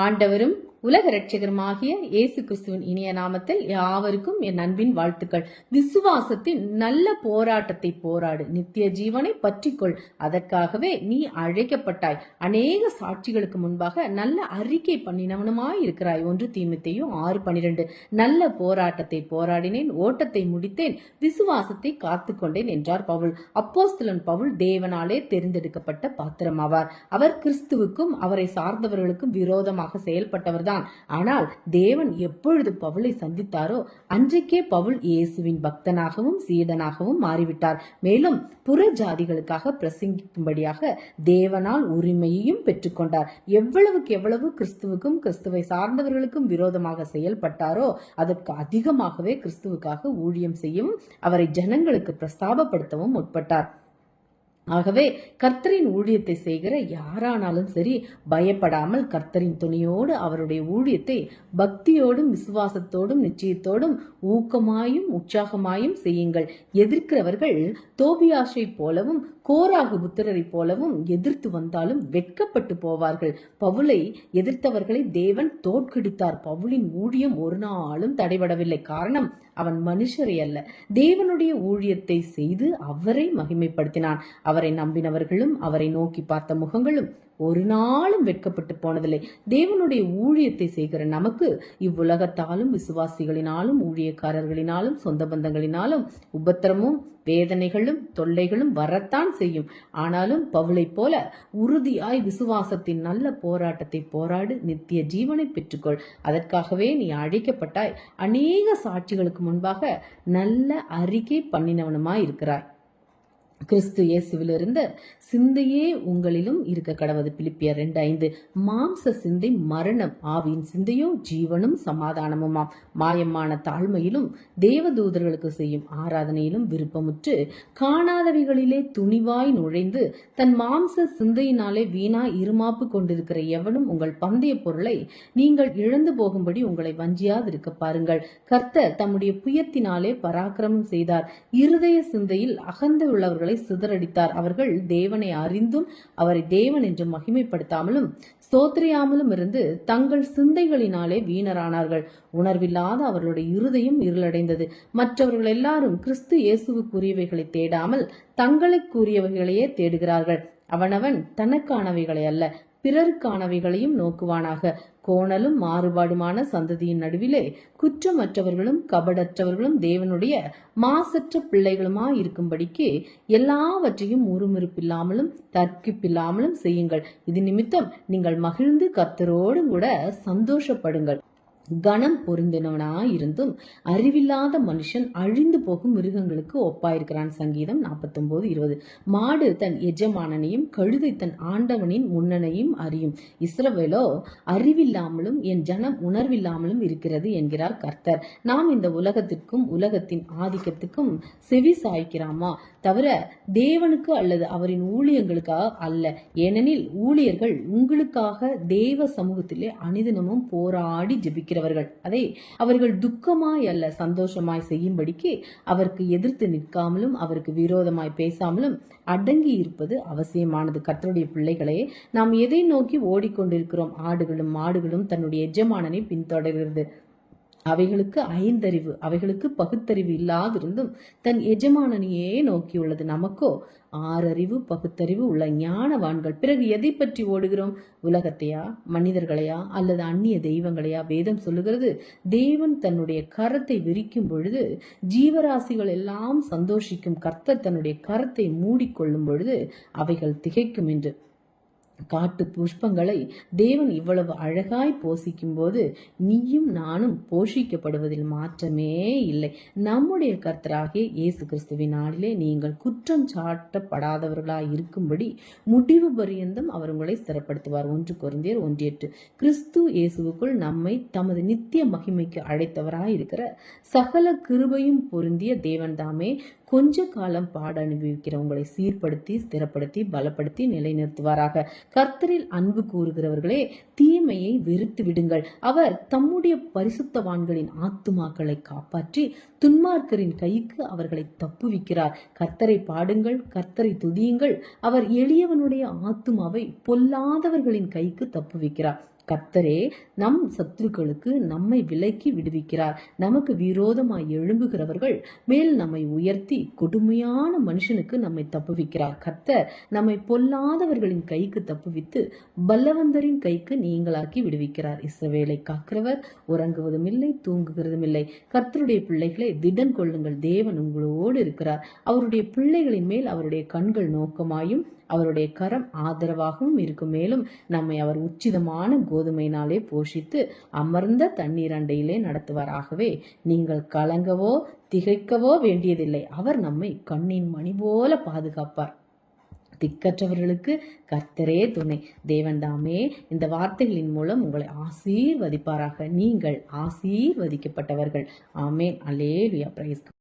ஆண்டவரும் உலக ரட்சகருமாகிய இயேசு கிறிஸ்துவின் இனிய நாமத்தில் யாவருக்கும் என் அன்பின் வாழ்த்துக்கள். விசுவாசத்தின் நல்ல போராட்டத்தை போராடு. நித்திய ஜீவனை பற்றிக்கொள். அதற்காகவே நீ அழைக்கப்பட்டாய். அநேக சாட்சிகளுக்கு முன்பாக நல்ல அறிக்கை பண்ணினவனுமாய் இருக்கிறாய். ஒன்று தீமித்தையும் ஆறு பனிரெண்டு. நல்ல போராட்டத்தை போராடினேன். ஓட்டத்தை முடித்தேன். விசுவாசத்தை காத்துக்கொண்டேன் என்றார் பவுல். அப்போஸ்தலன் பவுல் தேவனாலே தெரிந்தெடுக்கப்பட்ட பாத்திரமாவார். அவர் கிறிஸ்துவுக்கும் அவரை சார்ந்தவர்களுக்கும் விரோதமாக தான். ஆனால் தேவன் எப்பொழுது பவுலை சந்தித்தாரோ அன்றைக்கே பவுல் இயேசுவின் பக்தனாகவும் சீடனாகவும் மாறிவிட்டார். மேலும் புற ஜாதிகளுக்காக பிரசங்கிக்கும்படியாக தேவனால் உரிமையையும் பெற்றுக்கொண்டார். எவ்வளவுக்கு எவ்வளவு கிறிஸ்துவுக்கும் கிறிஸ்துவை சார்ந்தவர்களுக்கும் விரோதமாக செயல்பட்டாரோ அதற்கு அதிகமாகவே கிறிஸ்துவுக்காக ஊழியம் செய்யவும் அவரை ஜனங்களுக்கு பிரஸ்தாபப்படுத்தவும் முற்பட்டார். ஆகவே கர்த்தரின் ஊழியத்தை செய்கிற யாரானாலும் சரி பயப்படாமல் கர்த்தரின் துணியோடு அவருடைய ஊழியத்தை பக்தியோடும் விசுவாசத்தோடும் நிச்சயத்தோடும் ஊக்கமாயும் உற்சாகமாயும் செய்யுங்கள். எதிர்க்கிறவர்கள் தோபியாஷை போலவும் கோராகு புத்திரரை போலவும் எதிர்த்து வந்தாலும் வெட்கப்பட்டு போவார்கள். பவுலை எதிர்த்தவர்களை தேவன் தோற்கடித்தார். பவுலின் ஊழியம் ஒரு நாளும் தடைபடவில்லை. காரணம் அவன் மனுஷரை அல்ல. தேவனுடைய ஊழியத்தை செய்து அவரை மகிமைப்படுத்தினான். அவர் நம்பினவர்களும் அவரை நோக்கி பார்த்த முகங்களும் ஒரு நாளும் வெட்கப்பட்டு போனதில்லை. தேவனுடைய ஊழியத்தை செய்கிற நமக்கு இவ்வுலகத்தாலும் விசுவாசிகளினாலும் ஊழியக்காரர்களினாலும் சொந்த பந்தங்களினாலும் உபத்திரமும் வேதனைகளும் தொல்லைகளும் வரத்தான் செய்யும். ஆனாலும் பவுளை போல உறுதியாய் விசுவாசத்தின் நல்ல போராட்டத்தை போராடு நித்திய ஜீவனை பெற்றுக்கொள். அதற்காகவே நீ அழைக்கப்பட்டாய். அநேக சாட்சிகளுக்கு முன்பாக நல்ல அறிக்கை பண்ணினவனுமாய் இருக்கிறாய். கிறிஸ்து இயேசுவிலிருந்து சிந்தையே உங்களிலும் இருக்க கடவுது பிலிப்பியர் ரெண்டு ஐந்து. மாம்ச சிந்தை மரணம். ஆவியின் சிந்தையோ ஜீவனும் சமாதானமுமாம். மாயமான தாழ்மையிலும் தேவதூதர்களுக்கு செய்யும் ஆராதனையிலும் விருப்பமுற்று காணாதவைகளிலே துணிவாய் நுழைந்து தன் மாம்ச சிந்தையினாலே வீணா இருமாப்பு கொண்டிருக்கிற எவனும் உங்கள் பந்தய பொருளை நீங்கள் இழந்து போகும்படி உங்களை வஞ்சியாதிருக்க பாருங்கள். கர்த்தர் தம்முடைய புயத்தினாலே பராக்கிரமம் செய்தார். இருதய சிந்தையில் அகந்து உள்ளவர்களை சிதறடித்தார். அவர்கள் தேவனை அறிந்தும் அவரை தேவன் என்று மகிமைப்படுத்தாமலும் ஸ்தோத்திரியாமலும் இருந்து தங்கள் சிந்தைகளினாலே வீணரானார்கள். உணர்வில்லாத அவர்களுடைய இருதயம் இருளடைந்தது. மற்றவர்கள் எல்லாரும் கிறிஸ்து இயேசுவுக்குரியவைகளை தேடாமல் தங்களுக்குரியவைகளையே தேடுகிறார்கள். அவனவன் தனக்கானவைகளை அல்ல பிறருக்கானவைகளையும் நோக்குவானாக. கோணலும் மாறுபாடுமான சந்ததியின் நடுவிலே குற்றமற்றவர்களும் கபடற்றவர்களும் தேவனுடைய மாசற்ற பிள்ளைகளுமாய் இருக்கும்படிக்கு எல்லாவற்றையும் உருமுறுப்பில்லாமலும் தர்க்கிப்பில்லாமலும் செய்யுங்கள். இது நிமித்தம் நீங்கள் மகிழ்ந்து கத்தரோடும் கூட சந்தோஷப்படுங்கள். கணம் பொருந்தினவனாயிருந்தும் அறிவில்லாத மனுஷன் அழிந்து போகும் மிருகங்களுக்கு ஒப்பாயிருக்கிறான் சங்கீதம் நாற்பத்தொன்பது இருபது. மாடு தன் எஜமானனையும் கழுதை தன் ஆண்டவனின் முன்னனையும் அறியும். இஸ்ரவேலோ அறிவில்லாமலும் என் ஜனம் உணர்வில்லாமலும் இருக்கிறது என்கிறார் கர்த்தர். நாம் இந்த உலகத்திற்கும் உலகத்தின் ஆதிக்கத்துக்கும் செவி சாய்க்கிறாமா? தவிர தேவனுக்கு அல்லது அவரின் ஊழியங்களுக்காக அல்ல. ஏனெனில் ஊழியர்கள் உங்களுக்காக தேவ சமூகத்திலே அனிதினமும் போராடி ஜெபிக்கிற இருக்கிறவர்கள் அதை அவர்கள் துக்கமாய் அல்ல சந்தோஷமாய் செய்யும்படிக்கு அவருக்கு எதிர்த்து நிற்காமலும் அவருக்கு விரோதமாய் பேசாமலும் அடங்கி இருப்பது அவசியமானது. கர்த்தருடைய பிள்ளைகளே நாம் எதை நோக்கி ஓடிக்கொண்டிருக்கிறோம்? ஆடுகளும் மாடுகளும் தன்னுடைய எஜமானனை பின்தொடர்கிறது. அவைகளுக்கு ஐந்தறிவு அவைகளுக்கு பகுத்தறிவு இல்லாதிருந்தும் தன் எஜமானனையே நோக்கியுள்ளது. நமக்கோ ஆறறிவு பகுத்தறிவு உள்ள ஞானவான்கள். பிறகு எதை பற்றி ஓடுகிறோம்? உலகத்தையா மனிதர்களையா அல்லது அந்நிய தெய்வங்களையா? வேதம் சொல்லுகிறது தேவன் தன்னுடைய கரத்தை விரிக்கும் பொழுது ஜீவராசிகள் எல்லாம் சந்தோஷிக்கும். கர்த்தர் தன்னுடைய கரத்தை மூடிக்கொள்ளும் பொழுது அவைகள் திகைக்கும் என்று. காட்டு புஷ்பங்களை தேவன் இவ்வளவு அழகாய் போசிக்கும்போது நீயும் நானும் போஷிக்கப்படுவதில் மாற்றமே இல்லை. நம்முடைய கர்த்தராகிய இயேசு கிறிஸ்துவின் நாளிலே நீங்கள் குற்றம் சாட்டப்படாதவர்களாய் இருக்கும்படி முடிவு பரியந்தம் அவர் உங்களை ஸ்திரப்படுத்துவார். ஒன்று குறைந்தியர் ஒன்று எட்டு. கிறிஸ்து இயேசுவுக்குள் நம்மை தமது நித்திய மகிமைக்கு அழைத்தவராய் இருக்கிற சகல கிருபையும் பொருந்திய தேவன்தாமே கொஞ்ச காலம் பாட அனுபவிக்கிறவங்களை சீர்படுத்தி ஸ்திரப்படுத்தி பலப்படுத்தி நிலைநிறுத்துவாராக. கர்த்தரில் அன்பு கூறுகிறவர்களே தீமையை வெறுத்து விடுங்கள். அவர் தம்முடைய பரிசுத்தவான்களின் ஆத்துமாக்களை காப்பாற்றி துன்மார்க்கரின் கைக்கு அவர்களை தப்புவிக்கிறார். கர்த்தரை பாடுங்கள் கர்த்தரை துதியுங்கள். அவர் எளியவனுடைய ஆத்துமாவை பொல்லாதவர்களின் கைக்கு தப்புவிக்கிறார். கர்த்தரே நம் சத்துருக்களுக்கு நம்மை விலக்கி விடுவிக்கிறார். நமக்கு விரோதமாய் எழும்புகிறவர்கள் மேல் நம்மை உயர்த்தி கொடுமையான மனுஷனுக்கு நம்மை தப்புவிக்கிறார். கர்த்தர் நம்மை பொல்லாதவர்களின் கைக்கு தப்புவித்து பல்லவந்தரின் கைக்கு நீங்களாக்கி விடுவிக்கிறார். இஸ்ரவேலை காக்கிறவர் உறங்குவதும் இல்லை தூங்குகிறதும் இல்லை கர்த்தருடைய பிள்ளைகளை திடன் கொள்ளுங்கள். தேவன் உங்களோடு இருக்கிறார். அவருடைய பிள்ளைகளின் மேல் அவருடைய கண்கள் நோக்கமாயும் அவருடைய கரம் ஆதரவாகவும் இருக்கும். மேலும் நம்மை அவர் உச்சிதமான கோதுமையினாலே போஷித்து அமர்ந்த தண்ணீர் அண்டையிலே நடத்துவாராகவே நீங்கள் கலங்கவோ திகைக்கவோ வேண்டியதில்லை. அவர் நம்மை கண்ணின் மணி போல பாதுகாப்பார். திக்கற்றவர்களுக்கு கர்த்தரே துணை. தேவன்தாமே இந்த வார்த்தைகளின் மூலம் உங்களை ஆசீர்வதிப்பாராக. நீங்கள் ஆசீர்வதிக்கப்பட்டவர்கள். ஆமே அலேலுயா பிரைஸ்